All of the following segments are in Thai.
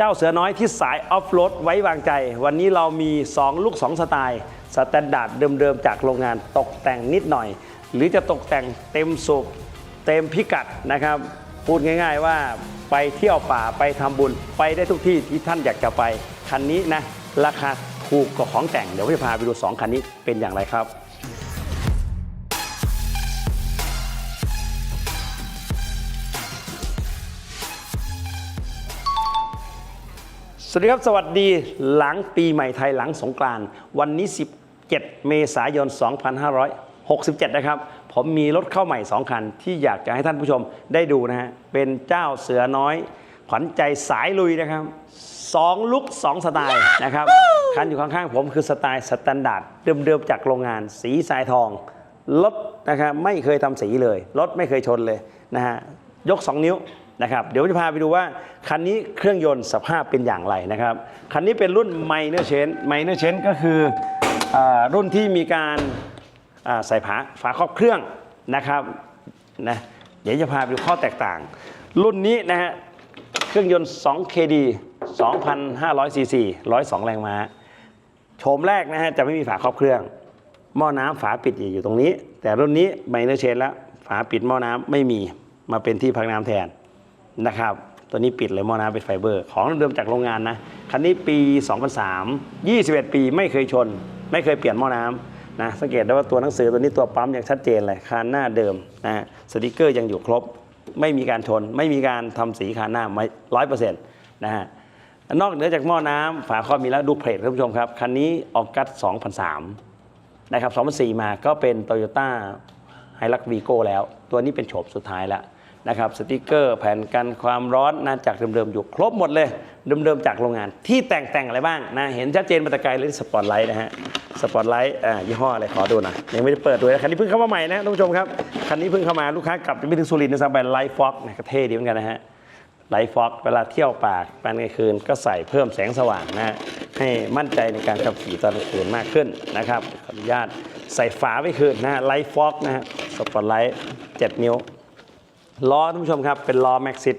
เจ้าเสือน้อยที่สายออฟโรดไว้วางใจ วันนี้เรามี 2 ลูก 2 สไตล์ สแตนดาร์ดเดิมๆ จากโรงงานตกแต่งนิดหน่อย หรือจะตกแต่งเต็มสูบเต็มพิกัดนะครับ พูดง่ายๆว่าไปเที่ยวป่าไปทำบุญไปได้ทุกที่ที่ท่านอยากจะไป คันนี้นะ ราคาถูกกว่าของแต่งเดี๋ยวผมจะพาไปดู 2 คันนี้เป็นอย่างไรครับ สวัสดีครับ สวัสดีหลังปีใหม่ไทยหลังสงกรานต์วันนี้ 17 เมษายน 2567 นะครับ ผมมีรถเข้าใหม่ 2 คัน ที่อยากจะให้ท่านผู้ชมได้ดูนะฮะ เป็นเจ้าเสือน้อย ขวัญใจสายลุยนะครับ 2 ลุก 2 สไตล์นะครับ คันอยู่ข้างๆ ผมคือสไตล์สแตนดาร์ดเดิมๆ จากโรงงานสีทรายทอง รถนะครับไม่เคยทำสีเลย รถไม่เคยชนเลยนะฮะ ยก 2 นิ้ว นะครับเดี๋ยวจะพาไปดูว่าคันนี้เครื่องยนต์สภาพเป็นอย่างไรนะครับคันนี้เป็นรุ่น Minor Change Minor Change ก็คืออรุ่นที่มีการใส่ฝาฝาครอบเครื่องนะครับนะเดี๋ยวจะพาไปดูข้อแตกต่าง รุ่นนี้นะฮะเครื่องยนต์ 2 KD 2,500 cc 102 แรงม้าโฉมแรกนะฮะจะไม่มีฝาครอบเครื่อง หม้อน้ำฝาปิดอยู่ตรงนี้ แต่รุ่นนี้ไมเนอร์เชนแล้วฝาปิดหม้อน้ำไม่มีมาเป็นที่พักน้ำแทน นะครับ ตัวนี้ปิดเลยหม้อน้ำเป็นไฟเบอร์ ของเดิมจากโรงงานนะ คันนี้ปี 2003 21 ปีไม่เคยชน ไม่เคยเปลี่ยนหม้อน้ำนะสังเกตได้ว่าตัวหนังสือตัวนี้ตัวปั๊มยังชัดเจนเลยคานหน้าเดิมนะสติกเกอร์ยังอยู่ครบ ไม่มีการชน ไม่มีการทำสีคานหน้าไม่ร้อยเปอร์เซ็นต์นะฮะนอกเหนือจากหม้อน้ำฝาครอบมีแล้วดูเพลทครับผู้ชมครับคันนี้ออกกัส2003นะครับ2004 มาก็เป็น Toyota h i l u x Vigo แล้ว ตัวนี้เป็นโฉมสุดท้ายแล้ว นะครับสติกเกอร์ แผ่นกันความร้อนน่าจากเดิมๆอยู่ครบหมดเลยเดิมๆจากโรงงาน ที่แต่งแต่งอะไรบ้างนะเห็นชัดเจนมาต่ไกลเลยสปอตไลท์นะฮะสปอตไลท์อ่ายี่ห้ออะไรขอดูหน่อยยังไม่ได้เปิดดูนะคันนี้เพิ่งเข้ามาใหม่นะท่านผู้ชมครับคันนี้เพิ่งเข้ามาลูกค้ากลับจะไม่ถึงสุรินทร์นะสักไปไลฟ์ฟ็อกนะก็เท่ดีเหมือนกันนะฮะไลท์ฟ็อกเวลาเที่ยวป่าตอนกลางคืนก็ใส่เพิ่มแสงสว่างนะให้มั่นใจในการขับขี่ตอนกลางคืนมากขึ้นนะครับขออนุญาตใส่ฝาไว้คืนนะฮะไลท์ฟ็อกนะฮะสปอตไลท์7นิ้ว ล้อท่านผู้ชมครับ เป็นล้อแม็กซิส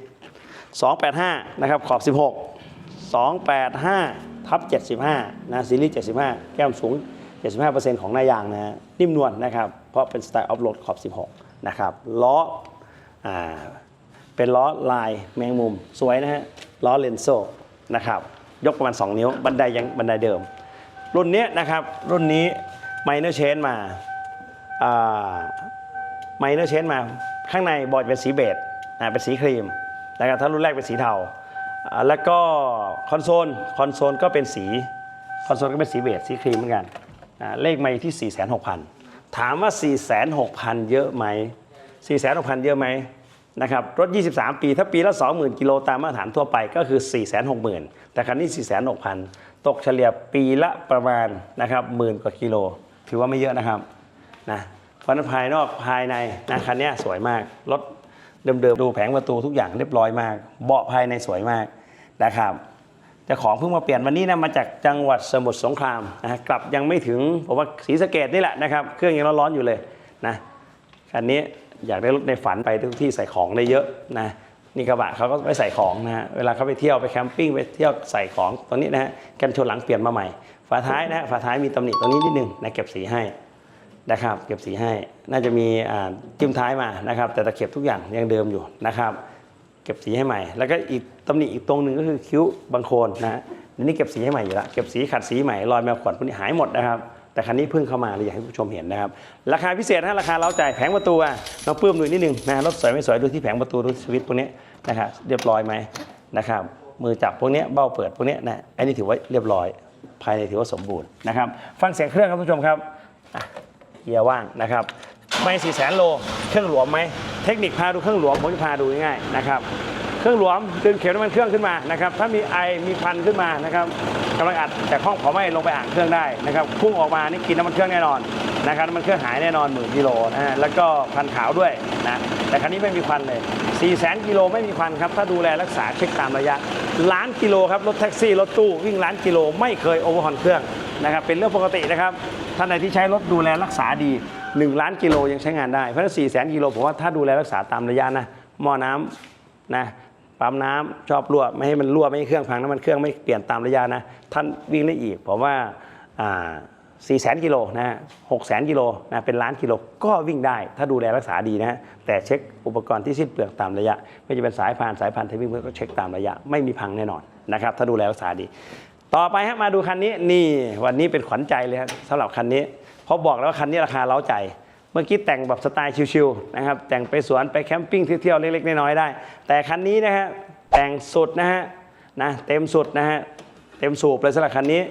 285 นะครับ ขอบ 16 285 ทับ 75 นะ ซีรีส์ 75 แก้มสูง 75%ของหน้ายางนะฮะนิ่มนวลนะครับ เพราะเป็นสไตล์ออฟโรดขอบ 16 นะครับ ล้ออเป็นล้อลายแมงมุม สวยนะฮะ ล้อเลนโซนะครับ ยกประมาณ 2 นิ้ว บันไดยังบันไดเดิม รุ่นนี้นะครับ รุ่นนี้ไมเนอร์เชนมาไมเนอร์เชนมา ข้างในบอร์ดเป็นสีเบจนะเป็นสีครีมนะครับถ้ารุ่นแรกเป็นสีเทาแล้วก็คอนโซลคอนโซลก็เป็นสีคอนโซลก็เป็นสีเบจสีครีมเหมือนกันเลขไม่ที่ 46,000 ถามว่า 46,000 เยอะไหม 46,000 เยอะไหมนะครับรถ 23 ปี ถ้าปีละ 20,000 กิโลตามมาตรฐานทั่วไปก็คือ 460,000 แต่คันนี้ 460,000 ตกเฉลี่ยปีละประมาณนะครับหมื่นกว่ากิโล ถือว่าไม่เยอะนะครับนะ ราะนั้นภายนอกภายในนะคันนี้สวยมาก รถเดิมๆดูแผงประตูทุกอย่างเรียบร้อยมาก เบาะภายในสวยมากนะครับแต่ของเพิ่งมาเปลี่ยนวันนี้นะมาจากจังหวัดสมุทรสงครามนะฮะกลับยังไม่ถึงผมว่าศรีสะเกดนี่แหละนะครับ เครื่องยังร้อนๆอยู่เลยนะคันนี้อยากได้รถในฝันไปทุกที่ใส่ของได้เยอะนะนี่กระบะเขาก็ไปใส่ของนะฮะเวลาเขาไปเที่ยวไปแคมปิ้งไปเที่ยวใส่ของตัวนี้นะฮะกันชนหลังเปลี่ยนมาใหม่ฝาท้ายนะฮะฝาท้ายมีตำหนิตรงนี้นิดนึงนะเก็บสีให้ นะครับ เก็บสีให้ น่าจะมีจิ้มท้ายมานะครับ แต่ตะเข็บทุกอย่างยังเดิมอยู่นะครับ เก็บสีให้ใหม่ แล้วก็อีกตำหนิอีกตรงหนึ่งก็คือคิ้วบางโคนนะฮะอันนี่เก็บสีให้ใหม่อยู่แล้วเก็บสีขัดสีใหม่รอยแมวขวัญพวกนี้หายหมดนะครับแต่คันนี้เพิ่งเข้ามาเลยอยากให้ผู้ชมเห็นนะครับ ราคาพิเศษนะราคาเราจ่ายแผงประตูอะเราเพิ่มดูนิดนึงนะรถสวยไม่สวยดูที่แผงประตูดูสวิตช์พวกนี้นะครับเรียบร้อยไหมนะครับมือจับพวกนี้เบ้าเปิดพวกนี้นะอันนี้ถือว่าเรียบร้อย ภายในถือว่าสมบูรณ์นะครับ ฟังเสียงเครื่องครับผู้ชมครับ กียร์ว่างนะครับไม่สี่แสนโล เครื่องหลวมไหม เทคนิคพาดูเครื่องหลวมผมจะพาดูง่ายๆนะครับเครื่องหลวมดึงเข็มน้ำมันเครื่องขึ้นมานะครับถ้ามีไอมีควันขึ้นมานะครับกำลังอัดจากห้องเผาไหม้ลงไปอ่างเครื่องได้นะครับพุ่งออกมานี่กินน้ำมันเครื่องแน่นอนนะครับน้ำมันเครื่องหายแน่นอนหมื่นกิโลนะฮะแล้วก็ควันขาวด้วยนะแต่คันนี้ไม่มีควันเลย4 0 0 0 0กิโลไม่มีควันครับถ้าดูแลรักษาเช็คตามระยะล้านกิโลครับรถแท็กซี่รถตู้วิ่งล้านกิโลไม่เคยโอเวอร์ฮอนเครื่องนะครับเป็นเรื่องปกตินะครับ ท่านใดที่ใช้รถดูแลรักษาดี 1 ล้านกิโลยังใช้งานได้ เพราะฉะนั้น4แสนกิโลผมว่าถ้าดูแลรักษาตามระยะนะหม้อน้ำนะปั๊มน้ำชอบรั่วไม่ให้มันรั่วไม่ให้เครื่องพังน้ำมันเครื่องไม่เปลี่ยนตามระยะนะท่านวิ่งได้อีกผมว่าสี่แสนกิโลนะหกแสนกิโลนะเป็นล้านกิโลก็วิ่งได้ ถ้าดูแลรักษาดีนะแต่เช็คอุปกรณ์ที่สิ้นเปลืองตามระยะ ไม่จะเป็นสายพานสายพันธุ์ที่วิ่งเพื่อก็เช็คตามระยะ ไม่มีพังแน่นอนนะครับถ้าดูแลรักษาดี ต่อไปฮะมาดูคันนี้นี่วันนี้เป็นขวัญใจเลยครับสำหรับคันนี้เพราะบอกแล้วว่าคันนี้ราคาเล้าใจ เมื่อกี้แต่งแบบสไตล์ชิวๆนะครับแต่งไปสวนไปแคมปิ้งเที่ยวเล็กๆน้อยๆได้ แต่คันนี้นะฮะแต่งสุดนะฮะนะเต็มสุดนะฮะเต็มสูบเลยสำหรับคันนี้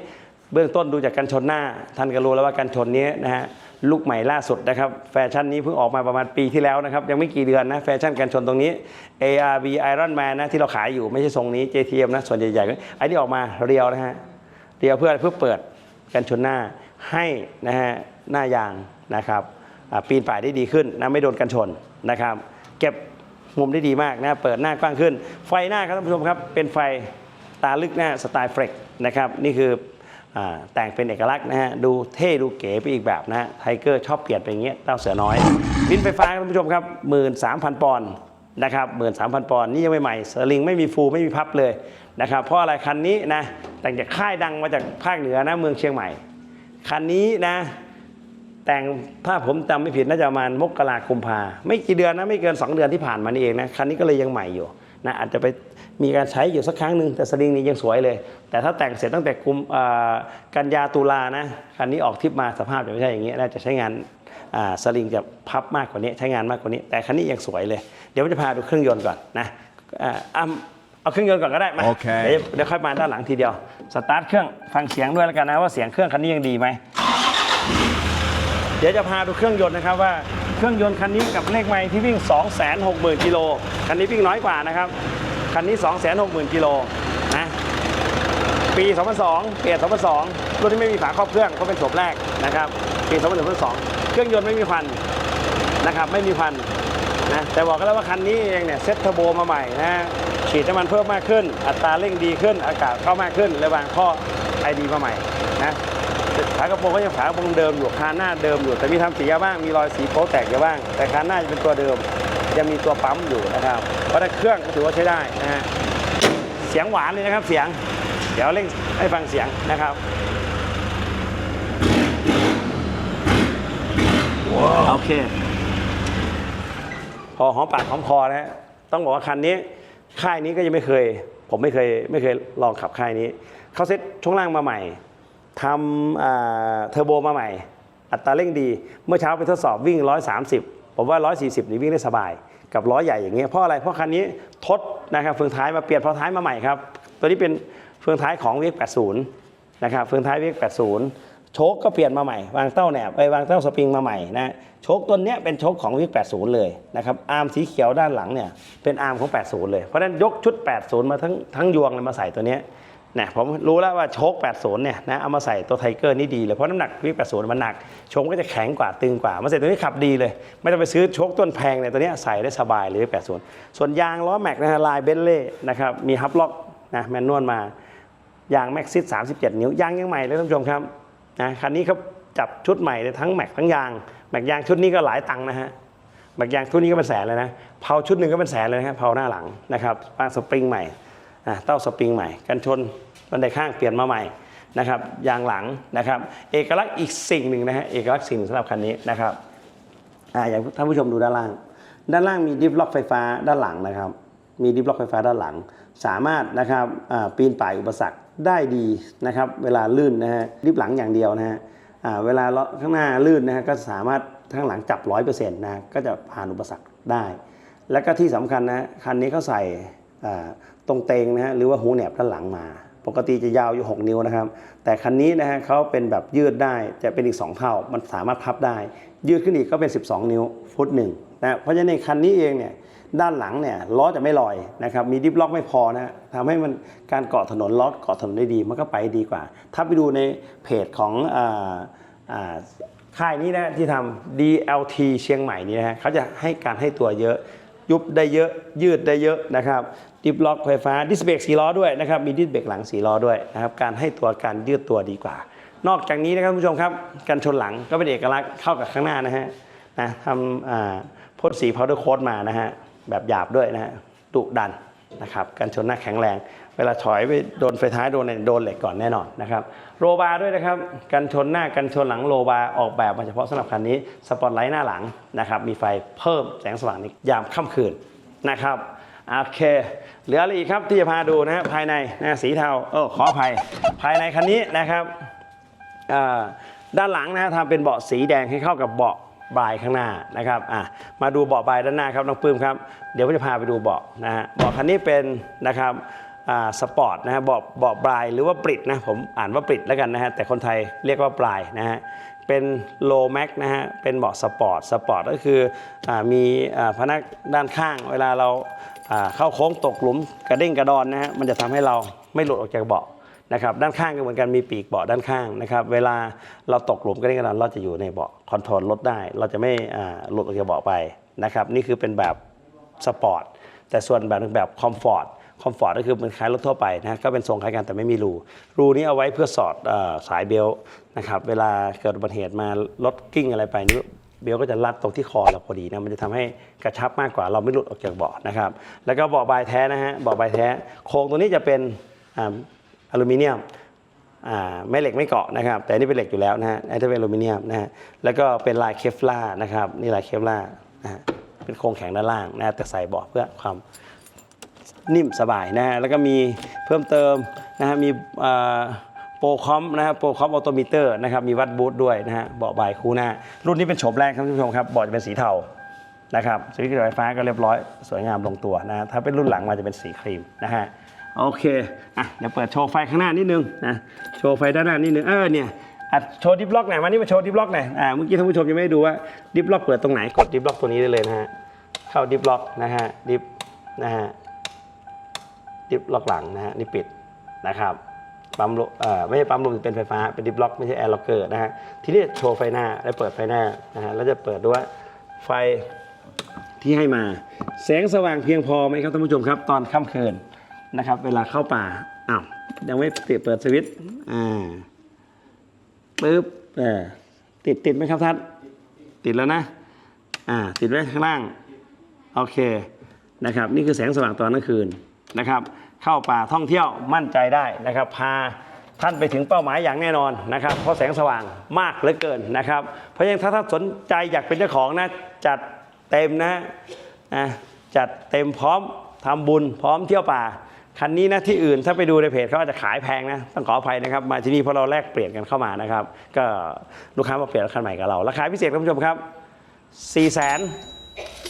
เบื้องต้นดูจากกันชนหน้าท่านก็รู้แล้วว่ากันชนนี้นะฮะ ลูกใหม่ล่าสุดนะครับ แฟชั่นนี้เพิ่งออกมาประมาณปีที่แล้วนะครับ ยังไม่กี่เดือนนะ แฟชั่นกันชนตรงนี้ ARB Iron Man นะที่เราขายอยู่ไม่ใช่ทรงนี้ JTM นะส่วนใหญ่ๆก็ไอ้นี่ออกมาเรียวนะฮะเดียวเพื่อเพื่อเปิดกันชนหน้าให้นะฮะหน้ายางนะครับปีนป่ายได้ดีขึ้นนะไม่โดนกันชนนะครับ เก็บมุมได้ดีมากนะเปิดหน้ากว้างขึ้น ไฟหน้าครับท่านผู้ชมครับเป็นไฟตาลึกหน้าสไตล์เฟรกนะครับนี่คือ แต่งเป็นเอกลักษณ์นะฮะดูเท่ดูเก๋ไปอีกแบบนะฮะไทเกอร์ชอบเปลี่ยนไปอย่างเงี้ยเต้าเสือน้อยวินไฟฟ้าครับท่านผู้ชมครับ 13,000 ปอนด์นะครับหมื่นสามพันปอนด์นี่ยังไม่ใหม่สลิงไม่มีฟูไม่มีพับเลยนะครับเพราะอะไรคันนี้นะแต่งจากค่ายดังมาจากภาคเหนือนะเมืองเชียงใหม่ คันนี้นะแต่งถ้าผมจำไม่ผิดน่าจะประมาณมกราคมพาไม่กี่เดือนนะไม่เกิน 2 เดือนที่ผ่านมานี่เองนะคันนี้ก็เลยยังใหม่อยู่ นะอาจจะไปมีการใช้อยู่สักครั้งหนึ่งแต่สลิงนี้ยังสวยเลย แต่ถ้าแต่งเสร็จตั้งแต่กุมอ่ากันยาตุลานะคันนี้ออกทริปมาสภาพจะไม่ใช่อย่างนี้น่าจะใช้งานอ่าสลิงจะพับมากกว่านี้ใช้งานมากกว่านี้ แต่คันนี้ยังสวยเลย เดี๋ยวผมจะพาดูเครื่องยนต์ก่อนนะอ่าอะเอาเครื่องยนต์ก่อนก็ได้มาโอเคเดี๋ยวเดี๋ยวค่อยมาด้านหลังทีเดียวสตาร์ทเครื่องฟังเสียงด้วยแล้วกันนะว่าเสียงเครื่องคันนี้ยังดีไหมเดี๋ยวจะพาดูเครื่องยนต์นะครับว่า เครื่องยนต์คันนี้กับเลขไมล์ที่วิ่ง 260,000กิโลคันนี้วิ่งน้อยกว่านะครับ คันนี้ 260,000กิโลนะปี 2002 เปลี่ยน2002 รุ่นที่ไม่มีฝาครอบเครื่องก็เป็นโฉมแรกนะครับปี 2002 เครื่องยนต์ไม่มีควันนะครับไม่มีควันนะแต่บอกกันแล้วว่าคันนี้เองเนี่ยเซ็ตเทอร์โบมาใหม่นะฉีดน้ำมันเพิ่มมากขึ้น อัตราเร่งดีขึ้น อากาศเข้ามากขึ้น และวางข้อไอดีมาใหม่นะ ฝากระโปรงก็ยังฝากระโปรงเดิมอยู่คานหน้าเดิมอยู่ แต่มีทำสียาบ้างมีรอยสีโป๊แตกอยู่บ้าง แต่คานหน้าจะเป็นตัวเดิมยังมีตัวปั๊มอยู่นะครับเพราะฉะนั้นเครื่องก็ถือว่าใช้ได้นะฮะเสียงหวานเลยนะครับเสียง เดี๋ยวเร่งให้ฟังเสียงนะครับโอเค พอหอมปากหอมคอนะฮะต้องบอกว่าคันนี้ค่ายนี้ก็ยังไม่เคย ผมไม่เคยไม่เคยลองขับค่ายนี้เขาเซ็ตช่วงล่างมาใหม่ ทำเทอร์โบมาใหม่ อัตราเร่งดี เมื่อเช้าไปทดสอบวิ่ง 130 ผมว่า 140 นี่วิ่งได้สบาย กับล้อใหญ่อย่างเงี้ยเพราะอะไรเพราะคันนี้ทดนะครับเฟืองท้ายมาเปลี่ยนเพราะท้ายมาใหม่ครับ ตัวนี้เป็นเฟืองท้ายของเวก80 นะครับเฟืองท้ายเวก80 โชคก็เปลี่ยนมาใหม่ วางเต้าแหนบไปวางเต้าสปริงมาใหม่นะโชคตัวเนี้ยเป็นโชคของเวก80 เลยนะครับอาร์มสีเขียวด้านหลังเนี่ยเป็นอาร์มของ 80 เลยเพราะฉะนั้นยกชุด 80 มาทั้งทั้งยวงเลยมาใส่ตัวเนี้ย นะผมรู้แล้วว่าโชค 80 เนี่ยนะเอามาใส่ตัวไทเกอร์นี่ดีเลยเพราะน้ำหนักวิก80 มันหนักโชคก็จะแข็งกว่าตึงกว่ามาใส่ตัวนี้ขับดีเลย ไม่ต้องไปซื้อโชคต้นแพงเลยตัวนี้ใส่ได้สบายเลยวิก80 ส่วนยางล้อแม็กนะฮะลายเบนเล่นะครับมีฮับล็อกนะแมนนวลมายางแม็กซิส37 นิ้วยางยังใหม่เลยท่านผู้ชมครับนะคันนี้เขาจับชุดใหม่เลยทั้งแม็กทั้งยางแม็กยางชุดนี้ก็หลายตังค์นะฮะแม็กยางชุดนี้ก็เป็นแสนเลยนะเผาชุดหนึ่งก็เป็นแสนเลยนะเผาหน้าหลังนะครับวางสปริงใหม่อะ เต้าสปริงใหม่ กันชนบันไดข้างเปลี่ยนมาใหม่นะครับยางหลังนะครับเอกลักษณ์อีกสิ่งหนึ่งนะฮะเอกลักษณ์สิ่งหนึ่งสำหรับคันนี้นะครับอ่าอย่างท่านผู้ชมดูด้านล่าง ด้านล่างมีดิฟล็อกไฟฟ้าด้านหลังนะครับ มีดิฟล็อกไฟฟ้าด้านหลัง สามารถนะครับปีนป่ายอุปสรรคได้ดีนะครับเวลาลื่นนะฮะดิฟหลังอย่างเดียวนะฮะเวลาเลาะข้างหน้าลื่นนะฮะก็สามารถข้างหลังจับร้อยเปอร์เซ็นต์นะก็จะผ่านอุปสรรคได้ แล้วก็ที่สำคัญนะคันนี้เขาใส่ ตรงเตงนะฮะหรือว่าหูแหนบด้านหลังมา ปกติจะยาวอยู่ 6 นิ้วนะครับ แต่คันนี้นะฮะเขาเป็นแบบยืดได้จะเป็นอีก 2 เท่า มันสามารถพับได้ ยืดขึ้นอีกก็เป็น 12 นิ้วฟุตหนึ่งนะเพราะฉะนั้นในคันนี้เองเนี่ยด้านหลังเนี่ยล้อจะไม่ลอยนะครับมีดิฟล็อกไม่พอนะฮะทำให้มันการเกาะถนนล้อเกาะถนนได้ดีมันก็ไปดีกว่า ถ้าไปดูในเพจของค่ายนี้นะที่ทำ DLT เชียงใหม่นี่นะเขาจะให้การให้ตัวเยอะ ยุบได้เยอะยืดได้เยอะนะครับดิฟล็อกไฟฟ้าดิสเบรกสีล้อด้วยนะครับมีดิสเบรกหลังสีล้อด้วยนะครับการให้ตัวการยืดตัวดีกว่า นอกจากนี้นะครับผู้ชมครับการชนหลังก็เป็นเอกลักษณ์เข้ากับข้างหน้านะฮะนะทำอ่าพ่นสีพาวเดอร์โค้ดมานะฮะแบบหยาบด้วยนะฮะดุดันนะครับการชนหน้าแข็งแรง เวลาถอยไปโดนไฟท้ายโดนโดนเหล็กก่อนแน่นอนนะครับโรบาร์ด้วยนะครับกันชนหน้ากันชนหลังโรบาร์ออกแบบมาเฉพาะสำหรับคันนี้สปอตไลท์หน้าหลังนะครับมีไฟเพิ่มแสงสว่างในยามค่ำคืนนะครับโอเคเหลืออะไรอีกครับที่จะพาดูนะฮะภายในนะสีเทาเออขออภัยภายในคันนี้นะครับด้านหลังนะฮะทำเป็นเบาะสีแดงให้เข้ากับเบาะบายข้างหน้านะครับอะมาดูเบาะบายด้านหน้าครับน้องปื้มครับเดี๋ยวผมจะพาไปดูเบาะนะฮะเบาะคันนี้เป็นนะครับ สปอร์ตนะฮะเบาะเบาะบายหรือว่าปริดนะผมอ่านว่าปริดแล้วกันนะฮะแต่คนไทยเรียกว่าปลายนะฮะเป็นโลแม็กนะฮะเป็นเบาะสปอร์ตสปอร์ตก็คืออามีอ่าพนักด้านข้าง เวลาเราอ่าเข้าโค้งตกหลุมกระเด้งกระดอนนะฮะมันจะทำให้เราไม่หลุดออกจากเบาะนะครับด้านข้างก็เหมือนกันมีปีกเบาะด้านข้างนะครับเวลาเราตกหลุมก็ได้งกันเราจะอยู่ในเบาะคอนโทรลรถได้ เราจะไม่อ่าหลุดออกจากเบาะไปนะครับนี่คือเป็นแบบสปอร์ตแต่ส่วนแบบแบบคอมฟอร์ต คอมฟอร์ตก็คือเป็นคล้ายรถทั่วไปนะก็เป็นทรงคล้ายกันแต่ไม่มีรูรูนี้เอาไว้เพื่อสอดอสายเบลต์นะครับเวลาเกิดอุบัติเหตุมารถกิ้งอะไรไปนี่เบลต์ก็จะรัดตรงที่คอเราพอดีนะมันจะทำให้กระชับมากกว่าเราไม่หลุดออกจากเบาะนะครับแล้วก็เบาะบายแท้นะฮะเบาะบายแท้ โครงตัวนี้จะเป็นออลูมิเนียมไม่เหล็กไม่เกาะนะครับ แต่นี่เป็นเหล็กอยู่แล้วนะฮะอันนี้เป็นอลูมิเนียมนะฮะแล้วก็เป็นลายเคฟลานะครับนี่ลายเคฟลานะฮะเป็นโครงแข็งด้านล่างนะแต่ใส่เบาะเพื่อความ นิ่มสบายนะฮะแล้วก็มีเพิ่มเติมนะฮะมีโปรคอมนะฮะโปรคอมออโตมิเตอร์นะครับมีวัดบูทด้วยนะฮะเบาะบายคู่หน้า รุ่นนี้เป็นโฉมแรกครับท่านผู้ชมครับเบาะจะเป็นสีเทานะครับสวิตช์ไฟฟ้าก็เรียบร้อยสวยงามลงตัวนะฮะถ้าเป็นรุ่นหลังมาจะเป็นสีครีมนะฮะโอเคอะเดี๋ยวเปิดโชว์ไฟข้างหน้านิดนึงนะโชว์ไฟด้านหน้านิดนึงเออเนี่ยอะโชว์ดิฟล็อกหน่อยมานี่มาโชว์ดิฟล็อกหน่อยอ่าเมื่อกี้ท่านผู้ชมยังไม่ได้ดูว่าดิฟล็อกเปิดตรงไหนกดดิฟล็อกตัวนี้ได้เลยนะฮะเข้าดิฟล็อกนะฮะดิฟนะฮะ ดิฟล็อกหลังนะฮะนี่ปิดนะครับปั๊มลมเอ่อไม่ใช่ปั๊มลมเป็นไฟฟ้าเป็นดิฟล็อกไม่ใช่แอร์ล็อกเกอร์นะฮะทีนี้โชว์ไฟหน้าแล้วเปิดไฟหน้านะฮะแล้วจะเปิดด้วยไฟที่ให้มา แสงสว่างเพียงพอไหมครับท่านผู้ชมครับ ตอนค่ำคืนนะครับ เวลาเข้าป่าอ้าวยังไม่เปิดเปิดสวิตช์อ่าปึ๊บเออติดติดไหมครับท่านติดแล้วนะอ่าติดไว้ข้างล่างโอเคนะครับ นี่คือแสงสว่างตอนกลางคืน นะครับ เข้าป่าท่องเที่ยวมั่นใจได้นะครับ พาท่านไปถึงเป้าหมายอย่างแน่นอนนะครับ เพราะแสงสว่างมากเหลือเกินนะครับ เพราะฉะนั้นถ้าท่านสนใจอยากเป็นเจ้าของนะจัดเต็มนะอะจัดเต็มพร้อมทำบุญพร้อมเที่ยวป่าคันนี้นะที่อื่นถ้าไปดูในเพจเขาอาจจะขายแพงนะต้องขออภัยนะครับ มาที่นี่เพราะเราแลกเปลี่ยนกันเข้ามานะครับ ก็ลูกค้ามาเปลี่ยนคันใหม่กับเรา ราคาพิเศษครับคุณผู้ชมครับ4 9 9 0 0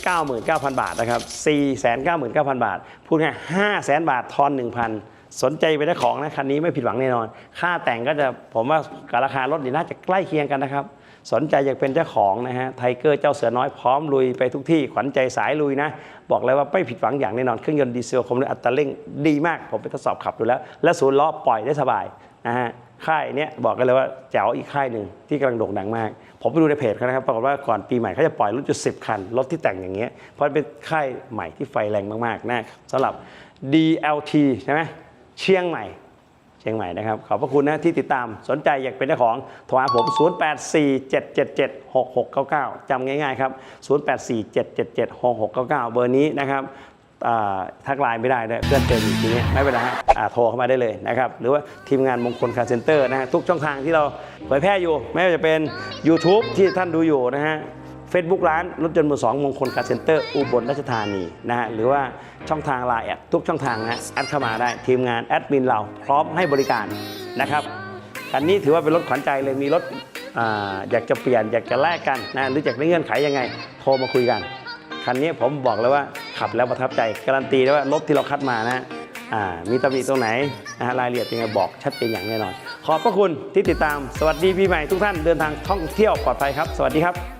0 บาทนะครับ 4 9 9 0 0 0 บาท พูดง่าย5แสนบาททอน 1,000 สนใจไปได้ของนะคันนี้ไม่ผิดหวังแน่นอน ค่าแต่งก็จะผมว่ากับราคารถนี่น่าจะใกล้เคียงกันนะครับ สนใจอยากเป็นเจ้าของนะฮะไทเกอร์เจ้าเสือน้อยพร้อมลุยไปทุกที่ขวัญใจสายลุยนะ บอกเลยว่าไม่ผิดหวังอย่างแน่นอน เครื่องยนต์ดีเซลคอมด้วยอัตราเร่งดีมาก ผมไปทดสอบขับดูแล้ว และศูนย์ล้อปล่อยได้สบายนะฮะ ค่ายเนี้ยบอกกันเลยว่าแจ๋วอีกค่ายหนึ่งที่กำลังโด่งดังมาก ผมไปดูในเพจเขานะครับปรากฏว่าก่อนปีใหม่เขาจะปล่อยรถจุดสิบคัน รถที่แต่งอย่างเงี้ยเพราะเป็นค่ายใหม่ที่ไฟแรงมากๆนะสำหรับ DLT ใช่ไหมเชียงใหม่เชียงใหม่นะครับ ขอบพระคุณนะที่ติดตามสนใจอยากเป็นเจ้าของโทรหาผม 0847776699จำง่ายๆครับ 0847776699 เบอร์นี้นะครับ ทักไลน์ไม่ได้ด้วยเพื่อนเจออยู่ทีนี้ไม่เป็นไรฮะโทรเข้ามาได้เลยนะครับหรือว่าทีมงานมงคลคาร์เซ็นเตอร์นะฮะทุกช่องทางที่เราเผยแพร่อยู่ ไม่ว่าจะเป็น YouTube ที่ท่านดูอยู่นะฮะ Facebook ร้านรถยนต์มือสองมงคลคาร์เซ็นเตอร์อุบลราชธานีนะฮะหรือว่าช่องทางไลน์แอดทุกช่องทางนะฮะแอดเข้ามาได้ทีมงานแอดมินเราพร้อมให้บริการนะครับคันนี้ถือว่าเป็นรถขวัญใจเลยมีรถออยากจะเปลี่ยนอยากจะแลกกันนะหรืออยากได้เงื่อนไขยังไง โทรมาคุยกัน คันนี้ผมบอกเลยว่า ขับแล้วประทับใจ การันตีได้ว่ารถที่เราคัดมานะอ่ามีตำหนิตรงไหนนะฮะรายละเอียดยังไงบอกชัดเจนอย่างแน่นอน ขอบพระคุณที่ติดตามสวัสดีปีใหม่ทุกท่านเดินทางท่องเที่ยวปลอดภัยครับ สวัสดีครับ